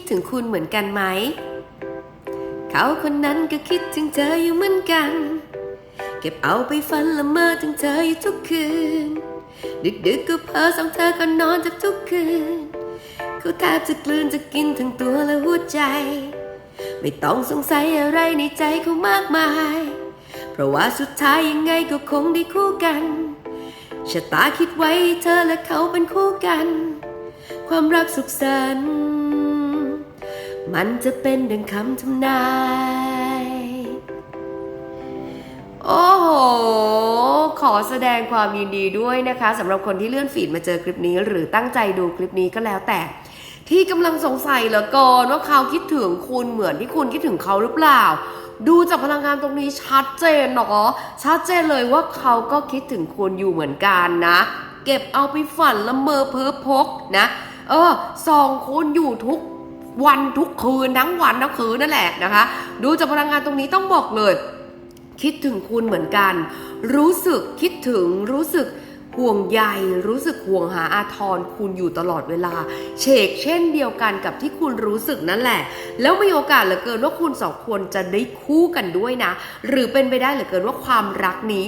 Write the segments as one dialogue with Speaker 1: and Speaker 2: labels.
Speaker 1: ดถึงคุณเหมือนกันไหม เขาคนนั้นก็คิดถึงเธออยู่เหมือนกัน เก็บเอาไปฝันละเมอถึงเธออยู่ทุกคืน ดึกๆก็เพ้อสองเธอก็นอนจับทุกคืน เขาแทบจะกลืนจะกินทั้งตัวและหัวใจ ไม่ต้องสงสัยอะไรในใจเขามากมาย เพราะว่าสุดท้ายยังไงก็คงได้คู่กันชะตาคิดไว้เธอและเขาเป็นคู่กัน ความรักสุขสันต์ มันจะเป็นดังคำทำนาย โอ้โห ขอแสดงความยินดีด้วยนะคะสำหรับคนที่เลื่อนฟีดมาเจอคลิปนี้ หรือตั้งใจดูคลิปนี้ก็แล้วแต่ ที่กำลังสงสัยเหลือเกินว่าเขาคิดถึงคุณเหมือนที่คุณคิดถึงเขาหรือเปล่า ดูจากพลังงานตรงนี้ชัดเจนเนาะชัดเจนเลยว่าเขาก็คิดถึงคุณอยู่เหมือนกันนะ เก็บเอาไปฝันละเมอเพ้อพกนะ เออสองคนอยู่ทุก วันทุกคืนทั้งวันทั้งคืนนั่นแหละนะคะ ดูจากพลังงานตรงนี้ต้องบอกเลย คิดถึงคุณเหมือนกัน รู้สึกคิดถึงรู้สึกห่วงใยรู้สึกห่วงหาอาทรคุณอยู่ตลอดเวลาเชกเช่นเดียวกันกับที่คุณรู้สึกนั่นแหละ แล้วมีโอกาสเหลือเกินว่าคุณสองคนจะได้คู่กันด้วยนะ หรือเป็นไปได้เหลือเกินว่าความรักนี้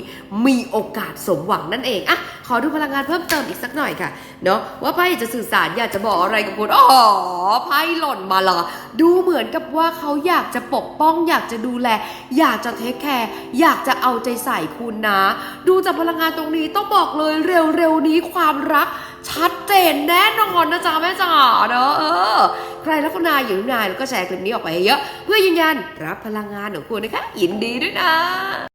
Speaker 1: มีโอกาสสมหวังนั่นเองอะ อดูพลังงานเพิ่มเติมอีกสักหน่อยค่ะ เนาะว่าไพ่จะสื่อสารอยากจะบอกอะไรกับคุณอ๋อไพ่หล่นมาเหรอดูเหมือนกับว่าเขาอยากจะปกป้อง อยากจะดูแล อยากจะเทคแคร์อยากจะเอาใจใส่คุณนะ ดูจากพลังงานตรงนี้ต้องบอกเลยเร็วๆนี้ความรักชัดเจนแน่นอนนะจ๊ะแม่จ๋าเนอะเออ ใครรักคุณนายอยู่นายแล้วก็แชร์คลิปนี้ออกไปเยอะ เพื่อยืนยันรับพลังงานของคุณนะคะยินดีด้วยนะ